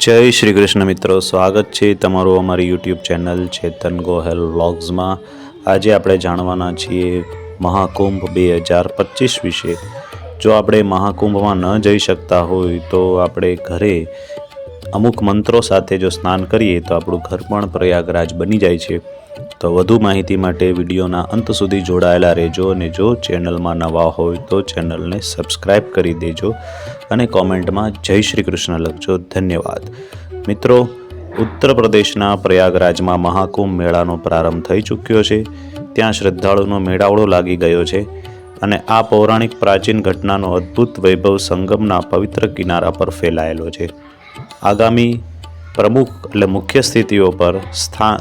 જય શ્રી કૃષ્ણ મિત્રો, સ્વાગત છે તમારું અમારી યુટ્યુબ ચેનલ ચેતન ગોહેલ વ્લોગ્સમાં. આજે આપણે જાણવાના છીએ મહાકુંભ બે હજાર પચીસ વિશે. જો આપણે મહાકુંભમાં ન જઈ શકતા હોય તો આપણે ઘરે અમુક મંત્રો સાથે જો સ્નાન કરીએ તો આપણું ઘર પણ પ્રયાગરાજ બની જાય છે. તો વધુ માહિતી માટે વિડીયોના અંત સુધી જોડાયેલા રહેજો અને જો ચેનલમાં નવા હોય તો ચેનલને સબસ્ક્રાઈબ કરી દેજો અને કોમેન્ટમાં જય શ્રી કૃષ્ણ લખજો. ધન્યવાદ. મિત્રો, ઉત્તર પ્રદેશના પ્રયાગરાજમાં મહાકુંભ મેળાનો પ્રારંભ થઈ ચૂક્યો છે. ત્યાં શ્રદ્ધાળુનો મેળાવડો લાગી ગયો છે અને આ પૌરાણિક પ્રાચીન ઘટનાનો અદ્ભુત વૈભવ સંગમના પવિત્ર કિનારા પર ફેલાયેલો છે. આગામી પ્રમુખ એટલે મુખ્ય સ્થિતિઓ પર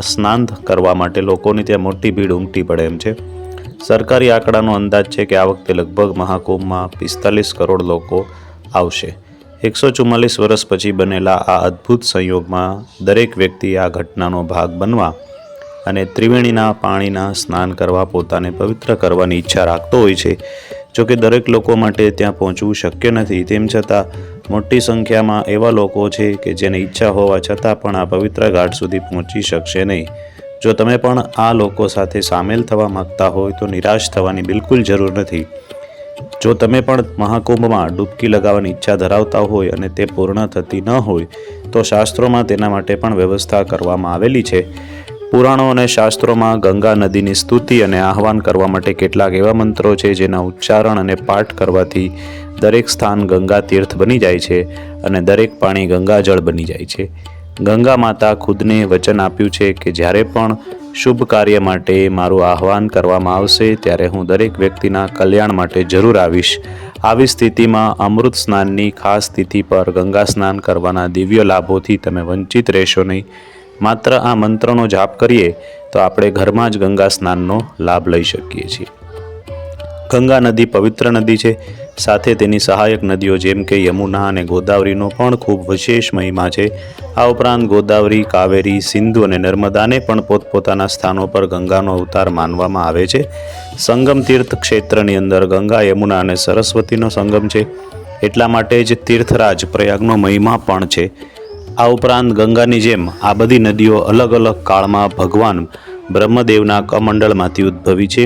સ્નાન કરવા માટે લોકોની ત્યાં મોટી ભીડ ઉમટી પડે એમ છે. સરકારી આંકડાનો અંદાજ છે કે આ વખતે લગભગ મહાકુંભમાં પિસ્તાલીસ કરોડ લોકો આવશે. એકસો ચુમ્માલીસ વર્ષ પછી બનેલા આ અદ્ભુત સંયોગમાં દરેક વ્યક્તિ આ ઘટનાનો ભાગ બનવા અને ત્રિવેણીના પાણીના સ્નાન કરવા પોતાને પવિત્ર કરવાની ઈચ્છા રાખતો હોય છે. જોકે દરેક લોકો માટે ત્યાં પહોંચવું શક્ય નથી, તેમ છતાં મોટી સંખ્યામાં એવા લોકો છે કે જેને ઈચ્છા હોવા છતાં પણ આ પવિત્ર ઘાટ સુધી પહોંચી શકશે નહીં. જો તમે પણ આ લોકો સાથે સામેલ થવા માગતા હોય તો નિરાશ થવાની બિલકુલ જરૂર નથી. જો તમે પણ મહાકુંભમાં ડૂબકી લગાવવાની ઈચ્છા ધરાવતા હોય અને તે પૂર્ણ થતી ન હોય, તો શાસ્ત્રોમાં તેના માટે પણ વ્યવસ્થા કરવામાં આવેલી છે. પુરાણો અને શાસ્ત્રોમાં ગંગા નદીની સ્તુતિ અને આહવાન કરવા માટે કેટલાક એવા મંત્રો છે જેના ઉચ્ચારણ અને પાઠ કરવાથી દરેક સ્થાન ગંગા તીર્થ બની જાય છે અને દરેક પાણી ગંગાજળ બની જાય છે. ગંગા માતા ખુદને વચન આપ્યું છે કે જ્યારે પણ શુભ કાર્ય માટે મારું આહવાન કરવામાં આવશે, ત્યારે હું દરેક વ્યક્તિના કલ્યાણ માટે જરૂર આવીશ. આવી સ્થિતિમાં અમૃત સ્નાનની ખાસ તિથિ પર ગંગા સ્નાન કરવાના દિવ્ય લાભોથી તમે વંચિત રહેશો નહીં. માત્ર આ મંત્રનો જાપ કરીએ તો આપણે ઘરમાં જ ગંગા સ્નાનનો લાભ લઈ શકીએ છીએ. ગંગા નદી પવિત્ર નદી છે. સાથે તેની સહાયક નદીઓ જેમ કે યમુના અને ગોદાવરીનો પણ ખૂબ વિશેષ મહિમા છે. આ ઉપરાંત ગોદાવરી, કાવેરી, સિંધુ અને નર્મદાને પણ પોતપોતાના સ્થાનો પર ગંગાનો અવતાર માનવામાં આવે છે. સંગમ તીર્થ ક્ષેત્રની અંદર ગંગા, યમુના અને સરસ્વતીનો સંગમ છે. એટલા માટે જ તીર્થરાજ પ્રયાગનો મહિમા પણ છે. આ ઉપરાંત ગંગાની જેમ આ બધી નદીઓ અલગ અલગ કાળમાં ભગવાન બ્રહ્મદેવના કમંડળમાંથી ઉદ્ભવી છે.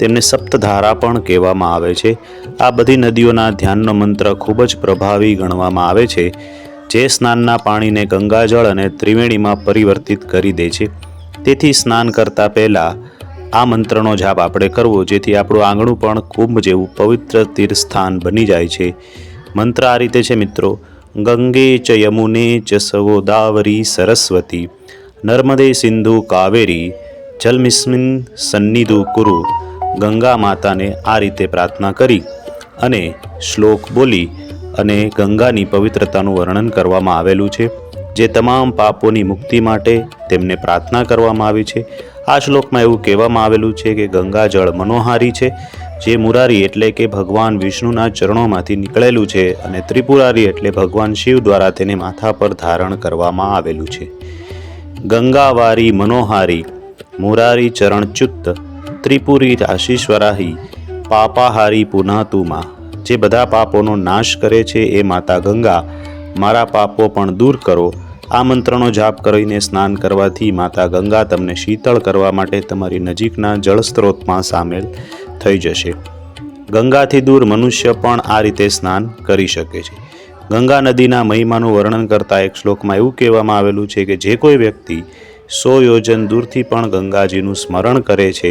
તેમને સપ્તધારા પણ કહેવામાં આવે છે. આ બધી નદીઓના ધ્યાનનો મંત્ર ખૂબ જ પ્રભાવી ગણવામાં આવે છે, જે સ્નાનના પાણીને ગંગાજળ અને ત્રિવેણીમાં પરિવર્તિત કરી દે છે. તેથી સ્નાન કરતાં પહેલાં આ મંત્રનો જાપ આપણે કરવો, જેથી આપણું આંગણું પણ કુંભ જેવું પવિત્ર તીર્થસ્થાન બની જાય છે. મંત્ર આ રીતે છે મિત્રો ગંગે ચ યમુને ચ સગોદાવરી સરસ્વતી. નર્મદે સિંધુ કાવેરી. જલમિસ્મિન સન્નિધુ કુરુ. ગંગા માતાને આ રીતે પ્રાર્થના કરી અને શ્લોક બોલી અને ગંગાની પવિત્રતાનું વર્ણન કરવામાં આવેલું છે. જે તમામ પાપોની મુક્તિ માટે તેમને પ્રાર્થના કરવામાં આવી છે. આ શ્લોકમાં એવું કહેવામાં આવેલું છે કે ગંગા જળ મનોહારી છે. જે મુરારી એટલે કે ભગવાન વિષ્ણુના ચરણોમાંથી નીકળેલું છે અને ત્રિપુરારી એટલે ભગવાન શિવ દ્વારા તેને માથા પર ધારણ કરવામાં આવેલું છે. ગંગાવારી મનોહારી, મુરારી ચરણચ્યુત, ત્રિપુરી આશીશ્વરાહી, પાપાહારી પુનાતુમાં, જે બધા પાપોનો નાશ કરે છે એ માતા ગંગા, મારા પાપો પણ દૂર કરો, આ મંત્રનો જાપ કરીને સ્નાન કરવાથી માતા ગંગા તમને શીતળ કરવા માટે તમારી નજીકના જળસ્ત્રોતમાં સામેલ થઈ જશે. ગંગાથી દૂર મનુષ્ય પણ આ રીતે સ્નાન કરી શકે છે. ગંગા નદીના મહિમાનું વર્ણન કરતા એક શ્લોકમાં એવું કહેવામાં આવેલું છે કે જે કોઈ વ્યક્તિ સો યોજન દૂરથી પણ ગંગાજીનું સ્મરણ કરે છે,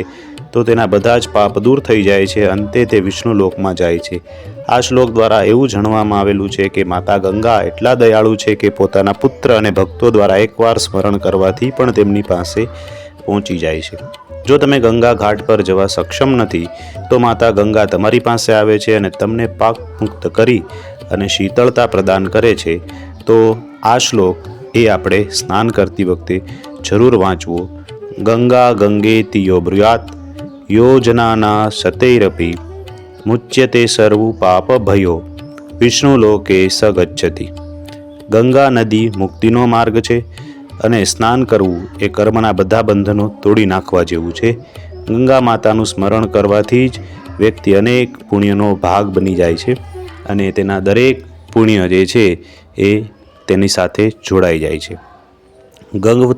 તો તેના બધા જ પાપ દૂર થઈ જાય છે, અંતે તે વિષ્ણુ લોકમાં જાય છે. આ શ્લોક દ્વારા એવું જાણવામાં આવેલું છે કે માતા ગંગા એટલા દયાળુ છે કે પોતાના પુત્ર અને ભક્તો દ્વારા એકવાર સ્મરણ કરવાથી પણ તેમની પાસે પહોંચી જાય છે. જો તમે ગંગા ઘાટ પર જવા સક્ષમ નથી, તો માતા ગંગા તમારી પાસે આવે છે અને તમને પાક મુક્ત કરી અને શીતળતા પ્રદાન કરે છે. તો આ શ્લોક એ આપણે સ્નાન કરતી વખતે જરૂર વાંચવો. ગંગા ગંગેતિયો બ્રુયાત યોજનાના સતૈરપી, મુચ્યતે સર્વ પાપ ભયો. વિષ્ણુ લોકે સગચ્છતી ગંગા નદી મુક્તિનો માર્ગ છે. અને સ્નાન કરવું એ કર્મના બધા બંધનો તોડી નાખવા જેવું છે. ગંગા માતાનું સ્મરણ કરવાથી જ વ્યક્તિ અનેક પુણ્યનો ભાગ બની જાય છે અને તેના દરેક પુણ્ય જે છે એ તેની સાથે જોડાઈ જાય છે. ગંગ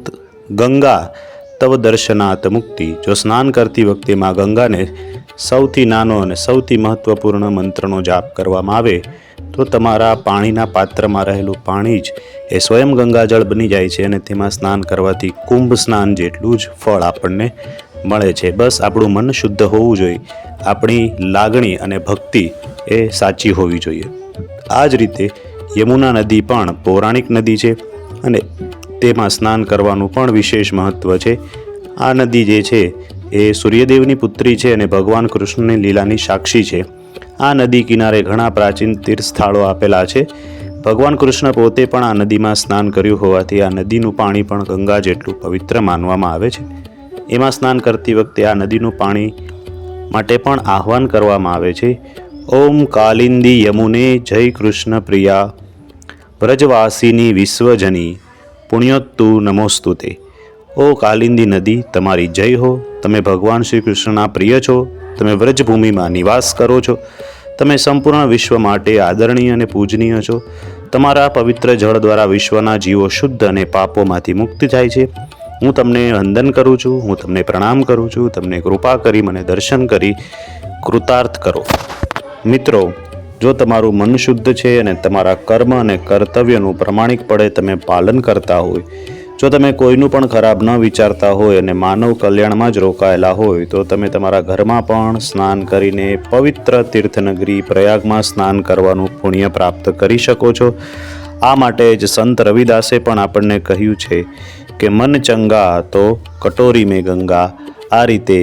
ગંગા તવ દર્શનાત મુક્તિ. જો સ્નાન કરતી વખતે માં ગંગાને સૌથી નાનો અને સૌથી મહત્વપૂર્ણ મંત્રનો જાપ કરવામાં આવે, તો તમારા પાણીના પાત્રમાં રહેલું પાણી જ એ સ્વયં ગંગાજળ બની જાય છે અને તેમાં સ્નાન કરવાથી કુંભ સ્નાન જેટલું જ ફળ આપણને મળે છે. બસ આપણું મન શુદ્ધ હોવું જોઈએ. આપણી લાગણી અને ભક્તિ એ સાચી હોવી જોઈએ. આ જ રીતે યમુના નદી પણ પૌરાણિક નદી છે અને તેમાં સ્નાન કરવાનું પણ વિશેષ મહત્ત્વ છે. આ નદી જે છે, એ સૂર્યદેવની પુત્રી છે અને ભગવાન કૃષ્ણની લીલાની સાક્ષી છે. આ નદી કિનારે ઘણા પ્રાચીન તીર્થ સ્થળો આપેલા છે. ભગવાન કૃષ્ણ પોતે પણ આ નદીમાં સ્નાન કર્યું હોવાથી આ નદીનું પાણી પણ ગંગા જેટલું પવિત્ર માનવામાં આવે છે. એમાં સ્નાન કરતી વખતે આ નદીનું પાણી માટે પણ આહ્વાન કરવામાં આવે છે. ઓમ કાલિંદી યમુને જય કૃષ્ણ પ્રિયા. વ્રજવાસીની વિશ્વજની. પુણ્યોત્તુ નમોસ્તુ તે. ઓ કાલિંદી નદી, તમારી જય હો. તમે ભગવાન શ્રી કૃષ્ણના પ્રિય છો. તમે વ્રજભૂમિમાં નિવાસ કરો છો. તમે સંપૂર્ણ વિશ્વ માટે આદરણીય અને પૂજનીય છો. તમારા પવિત્ર જળ દ્વારા વિશ્વના જીવો શુદ્ધ અને પાપોમાંથી મુક્ત થાય છે. હું તમને વંદન કરું છું. હું તમને પ્રણામ કરું છું. તમને કૃપા કરી મને દર્શન કરી કૃતાર્થ કરો. મિત્રો જો તમારું મન શુદ્ધ છે અને તમારા કર્મ અને કર્તવ્યનું પ્રમાણિકપણે તમે પાલન કરતા હોય, જો તમે કોઈનું પણ ખરાબ ન વિચારતા હોય અને માનવ કલ્યાણમાં જ રોકાયેલા હોય, તો તમે તમારા ઘરમાં પણ સ્નાન કરીને પવિત્ર તીર્થનગરી પ્રયાગમાં સ્નાન કરવાનું પુણ્ય પ્રાપ્ત કરી શકો છો. આ માટે જ સંત રવિદાસે પણ આપણને કહ્યું છે કે, મન ચંગા તો કટોરી મેં ગંગા. આ રીતે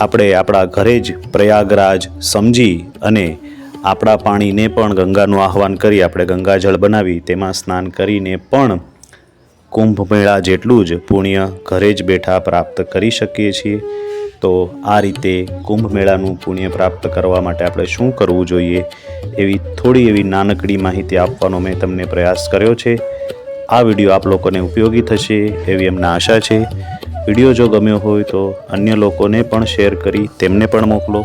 આપણે આપણા ઘરે જ પ્રયાગરાજ સમજી અને આપણા પાણીને પણ ગંગાનું આહવાન કરી આપણે ગંગાજળ બનાવી તેમાં સ્નાન કરીને પણ કુંભ મેળા જેટલું જ પુણ્ય ઘરે જ બેઠા પ્રાપ્ત કરી શકીએ છીએ. તો આ રીતે કુંભ મેળાનું પુણ્ય પ્રાપ્ત કરવા માટે આપણે શું કરવું જોઈએ એવી થોડી એવી નાનકડી માહિતી આપવાનો મેં તમને પ્રયાસ કર્યો છે. આ વીડિયો આપ લોકોને ઉપયોગી થશે એવી અમને આશા છે. વીડિયો જો ગમ્યો હોય તો અન્ય લોકોને પણ શેર કરી તેમને પણ મોકલો.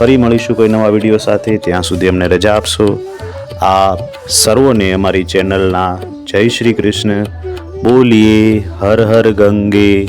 ફરી મળીશું કોઈ નવા વીડિયો સાથે. ત્યાં સુધી અમને રજા આપશો. આ સર્વોને અમારી ચેનલના જય શ્રી કૃષ્ણ. બોલીએ હર હર ગંગે.